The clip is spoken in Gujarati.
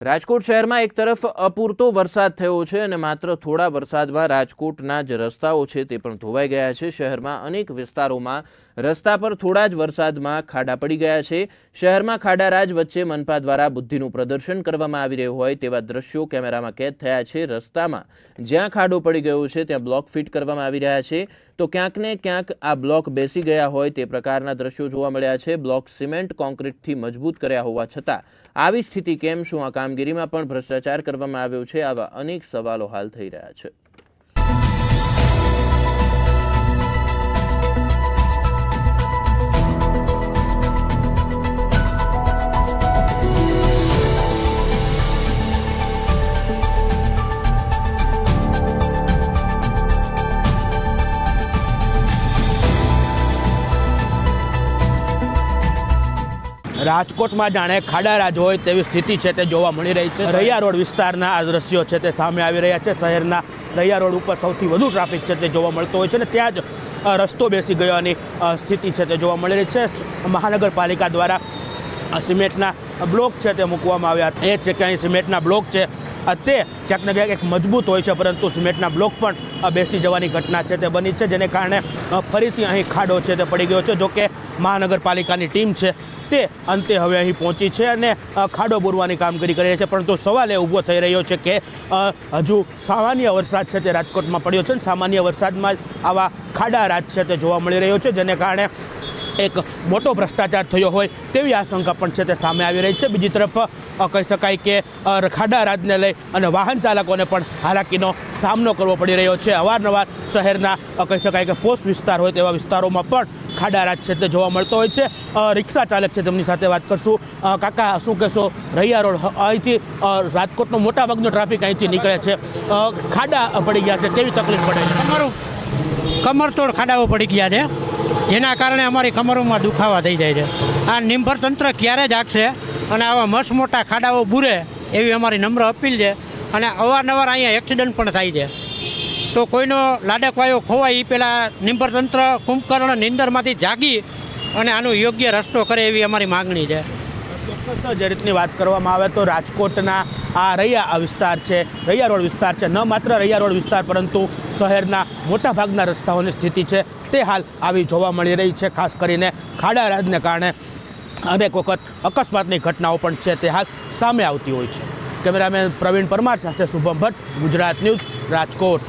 રાજકોટ શહેરમાં એક તરફ અપૂરતો વરસાદ થયો છે અને માત્ર થોડા વરસાદમાં રાજકોટના જે રસ્તાઓ છે તે પણ ધોવાઈ ગયા છે. શહેરમાં અનેક વિસ્તારોમાં રસ્તા પર થોડા જ વરસાદમાં ખાડા પડી ગયા છે. શહેરમાં ખાડારાજ વચ્ચે મનપા દ્વારા બુદ્ધિનું પ્રદર્શન કરવામાં આવી રહ્યું હોય તેવા દ્રશ્યો કેમેરામાં કેદ થયા છે. રસ્તામાં જ્યાં ખાડો પડી ગયો છે ત્યાં બ્લોક ફિટ કરવામાં આવી રહ્યા છે. તો ક્યાંક ને ક્યાંક આ બ્લોક બેસી ગયા હોય તે પ્રકારના દ્રશ્યો જોવા મળ્યા છે. બ્લોક સિમેન્ટ કોન્ક્રીટથી મજબૂત કર્યા હોવા છતાં આવી સ્થિતિ કેમ, શું આ કામગીરીમાં પણ ભ્રષ્ટાચાર કરવામાં આવ્યો છે આવા અનેક સવાલો હાલ થઈ રહ્યા છે. રાજકોટમાં જાણે ખાડારાજ હોય તેવી સ્થિતિ છે તે જોવા મળી રહી છે. રૈયા રોડ વિસ્તારના આ દ્રશ્યો છે તે સામે આવી રહ્યા છે. શહેરના રૈયા રોડ ઉપર સૌથી વધુ ટ્રાફિક છે તે જોવા મળતો હોય છે અને ત્યાં જ રસ્તો બેસી ગયોની સ્થિતિ છે તે જોવા મળી રહી છે. મહાનગરપાલિકા દ્વારા સિમેન્ટના બ્લોક છે તે મૂકવામાં આવ્યા. એ છે કે અહીં સિમેન્ટના બ્લોક છે. તે ક્યાંક ને ક્યાંક એક મજબૂત હોય છે, પરંતુ સિમેન્ટના બ્લોક પણ બેસી જવાની ઘટના છે તે બની છે, જેને કારણે ફરીથી અહીં ખાડો છે તે પડી ગયો છે. જોકે મહાનગરપાલિકાની ટીમ છે તે અંતે હવે અહીં પહોંચી છે અને ખાડો બોરવાની કામગીરી કરી રહી છે, પરંતુ સવાલ એ ઊભો થઈ રહ્યો છે કે હજુ સામાન્ય વરસાદ છે તે રાજકોટમાં પડ્યો છે અને સામાન્ય વરસાદમાં આવા ખાડા રાજ છે તે જોવા મળી રહ્યો છે, જેને કારણે એક મોટો ભ્રષ્ટાચાર થયો હોય તેવી આશંકા પણ છે તે સામે આવી રહી છે. બીજી તરફ કહી શકાય કે ખાડા રાજને લઈ અને વાહન ચાલકોને પણ હાલાકીનો સામનો કરવો પડી રહ્યો છે. અવારનવાર શહેરના કહી શકાય કે, પોસ્ટ વિસ્તાર હોય તેવા વિસ્તારોમાં પણ ખાડા રાજ છે તે જોવા મળતો હોય છે. રિક્ષા ચાલક છે તેમની સાથે વાત કરશું. કાકા, શું કહેશો? રૈયા રોડ અહીંથી રાજકોટનો મોટાભાગનો ટ્રાફિક અહીંથી નીકળે છે. ખાડા પડી ગયા છે. કેવી તકલીફ પડે? છે કમર તોડ ખાડાઓ પડી ગયા છે. જેના કારણે અમારી કમરોમાં દુખાવા થઈ જાય છે. આ નિંભર તંત્ર ક્યારે જાગશે અને આવા મસ્ત મોટા ખાડાઓ બુરે એવી અમારી નમ્ર અપીલ છે અને અવારનવાર અહીંયા એક્સિડન્ટ પણ થાય છે. તો કોઈનો લાડકવાયો ખોવાય એ પહેલાં નિંભર તંત્ર કુંભકર્ણ નિંદરમાંથી જાગી અને આનો યોગ્ય રસ્તો કરે એવી અમારી માગણી છે. ચોક્કસ જે રીતની વાત કરવામાં આવે તો રાજકોટના આ રૈયા વિસ્તાર છે. રૈયા રોડ વિસ્તાર છે. ન માત્ર રૈયા રોડ વિસ્તાર, પરંતુ શહેરના મોટાભાગના રસ્તાઓની સ્થિતિ છે. તે હાલ આવી જોવા મળી રહી છે. ખાસ કરીને ખાડા રાજને કારણે અનેક વખત અકસ્માતની ઘટનાઓ પણ છે. તે હાલ સામે આવતી હોય છે. કેમેરામેન પ્રવીણ પરમાર સાથે શુભમ ભટ્ટ, ગુજરાત ન્યૂઝ, રાજકોટ.